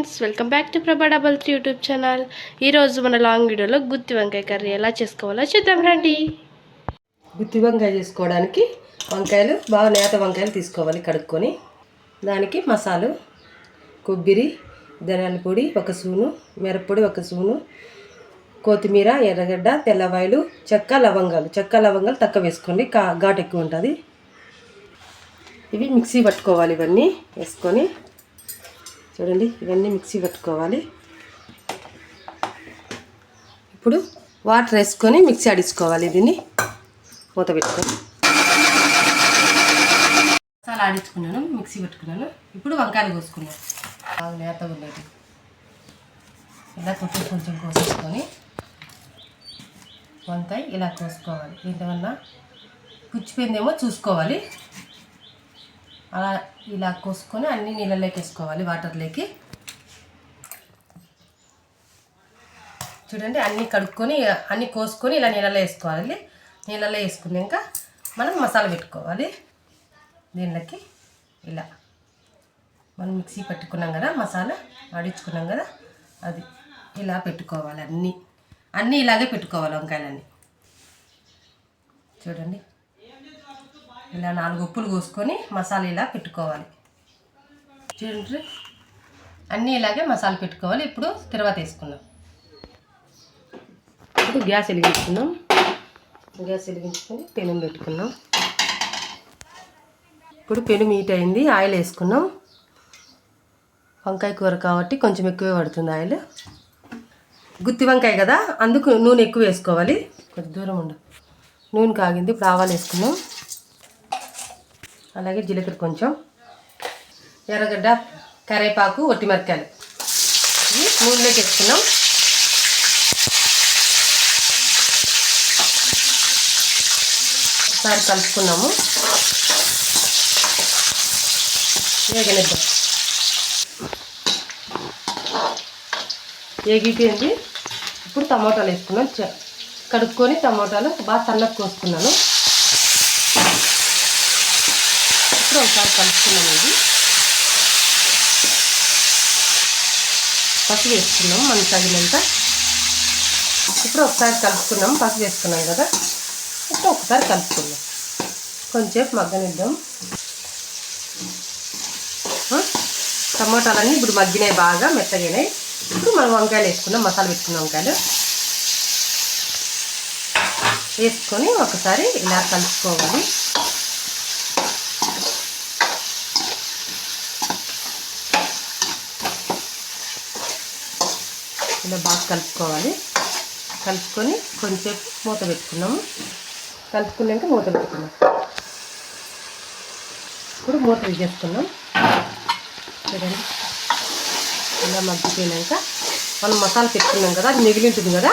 Friends welcome back to Prabha double three YouTube channel. ఈరోజు మన long వీడియోలో గుత్తి వంకాయ కర్రీ ఎలా చేసుకోవాలో చూద్దాం రండి. గుత్తి వంకాయ చేసుకోవడానికి వంకాయలు బాగా నేత వంకాయలు తీసుకోవాలి కడుక్కొని. దానికి మసాలు కొబ్బరి ధనియాల పొడి ఒక సూను మిరప్పొడి ఒక సూను కొత్తిమీర ఎర్రగడ్డ తెల్లవాయలు చెక్క లవంగాలు. చెక్క లవంగాలు తక్కువ వేసుకోండి కా ఘాటు ఎక్కువ ఉంటుంది. ఇవి మిక్సీ పట్టుకోవాలి ఇవన్నీ వేసుకొని. చూడండి ఇవన్నీ మిక్సీ పట్టుకోవాలి. ఇప్పుడు వాటర్ వేసుకొని మిక్సీ ఆడించుకోవాలి దీన్ని. మూత పెట్టుకొని. మసాలా ఆడించుకున్నాను మిక్సీ పెట్టుకున్నాను. ఇప్పుడు వంకాయలు కోసుకున్నాను. బాగా నేతగా ఉన్నది. ఇలా కొంచెం కొంచెం కోసేసుకొని వంకాయ ఇలా కోసుకోవాలి. దీనివల్ల పుచ్చిపోయిందేమో చూసుకోవాలి. అలా ఇలా కోసుకొని అన్ని నీళ్ళలోకి వేసుకోవాలి వాటర్లోకి. చూడండి అన్నీ కడుక్కొని అన్నీ కోసుకొని ఇలా నీళ్ళలో వేసుకోవాలి. నీళ్ళలో వేసుకున్నాక మనం మసాలా పెట్టుకోవాలి. దీనిలోకి ఇలా మనం మిక్సీ పెట్టుకున్నాం కదా మసాలా ఆడించుకున్నాం కదా అది ఇలా పెట్టుకోవాలి అన్నీ. అన్నీ ఇలాగే పెట్టుకోవాలి వంకాయలన్నీ. చూడండి. ఇలా నాలుగు ఉప్పులు కోసుకొని మసాలా ఇలా పెట్టుకోవాలి. చూడండి. అన్నీ ఇలాగే మసాలా పెట్టుకోవాలి. ఇప్పుడు తర్వాత వేసుకున్నాం ఇప్పుడు గ్యాస్ వెలిగించుకున్నాం గ్యాస్ వెలిగించుకొని పెనం పెట్టుకున్నాం ఇప్పుడు పెను మీట్ అయింది. ఆయిల్ వేసుకున్నాం వంకాయ కూర కాబట్టి కొంచెం ఎక్కువే పడుతుంది ఆయిల్. గుత్తి వంకాయ కదా అందుకు నూనె ఎక్కువ వేసుకోవాలి. కొంచెం దూరం ఉండు. నూనె కాగింది. ఇప్పుడు ఆవాలు వేసుకున్నాం అలాగే జీలకర్ర కొంచెం ఎర్రగడ్డ కరేపాకు ఒట్టి మిరకాయలు ఇవి నూనెలోకి వేసుకున్నాం. ఒకసారి కలుపుకున్నాము. వేగనిద్దాం. వేగిపోయింది. ఇప్పుడు టమాటాలు వేసుకున్నాం. కడుక్కొని టమాటాలు బాగా సన్నకు కోసుకున్నాను. ఇప్పుడు ఒకసారి కలుపుకున్నాం ఇది పసుపు వేసుకున్నాం మనం తగినంత. ఇప్పుడు ఒకసారి కలుపుకున్నాం పసుపు వేసుకున్నాం కదా. ఇప్పుడు ఒకసారి కలుపుకున్నాం కొంచెంసేపు మగ్గనిద్దాం. టమాటాలన్నీ ఇప్పుడు మగ్గినాయి బాగా మెత్తగినాయి. ఇప్పుడు మనం వంకాయలు వేసుకున్నాం మసాలా పెట్టుకున్న వంకాయలు. వేసుకొని ఒకసారి ఇలా కలుపుకోవాలి. ఇలా బాగా కలుపుకోవాలి. కలుపుకొని కొంచెం మూత పెట్టుకున్నాము. కలుపుకున్నాక మూత పెట్టుకున్నాం. ఇప్పుడు మూత వేసేసుకున్నాం చూడండి. ఇలా మగ్గిపోయినాక మనం మసాలా పెట్టుకున్నాం కదా అది మిగిలి ఉంటుంది కదా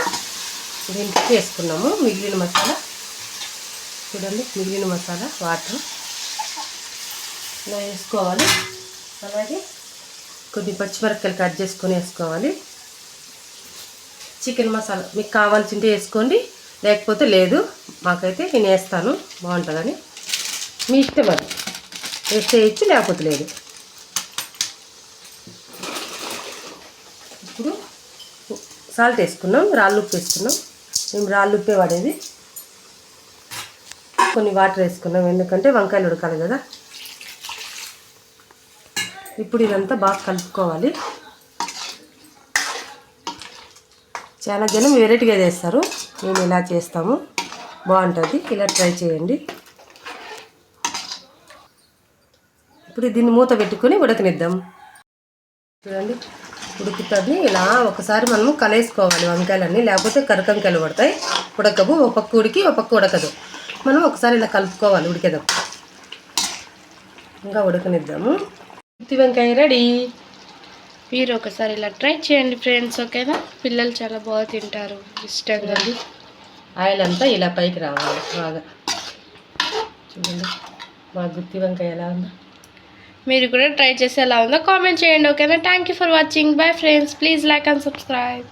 దీనికి వేసుకున్నాము మిగిలిన మసాలా చూడండి మిగిలిన మసాలా వాటర్. ఇలా వేసుకోవాలి. అలాగే కొద్ది పచ్చిమిరపకాయలు కట్ చేసుకొని వేసుకోవాలి. చికెన్ మసాలా మీకు కావాల్సింటే వేసుకోండి లేకపోతే లేదు. మాకైతే నేను వేస్తాను. బాగుంటుందని. మీ ఇష్టం అది. వేస్తే వేయచ్చు లేకపోతే లేదు. ఇప్పుడు సాల్ట్ వేసుకున్నాం రాళ్ళు ఉప్పు వేసుకున్నాం. మేము రాళ్ళు ఉప్పే వాడేది కొన్ని వాటర్ వేసుకున్నాం ఎందుకంటే వంకాయలు ఉడకాలి కదా. ఇప్పుడు ఇదంతా బాగా కలుపుకోవాలి. చాలా జనం వెరైటీగా చేస్తారు. మేము ఇలా చేస్తాము. బాగుంటుంది. ఇలా ట్రై చేయండి. ఇప్పుడు దీన్ని మూత పెట్టుకొని ఉడకనిద్దాం. చూడండి ఉడుకుతుంది. ఇలా ఒకసారి మనము కలేసుకోవాలి వంకాయలన్నీ. లేకపోతే కరకంకాయలు పడతాయి. ఉడకవు. ఒక పక్క ఉడికి ఒక పక్క ఉడకదు. మనం ఒకసారి ఇలా కలుపుకోవాలి. ఉడికేదాం ఇంకా ఉడకనిద్దాము. గుత్తి వంకాయ రెడీ. మీరు ఒకసారి ఇలా ట్రై చేయండి ఫ్రెండ్స్ ఓకేనా? పిల్లలు చాలా బాగా తింటారు ఇష్టంగా. ఆయిల్ అంతా ఇలా పైకి రావాలి బాగా. చూడండి. మా గుత్తి వంకాయ ఎలా ఉందో. మీరు కూడా ట్రై చేసి ఎలా ఉందో కామెంట్ చేయండి ఓకేనా? Thank you for watching bye friends please like and subscribe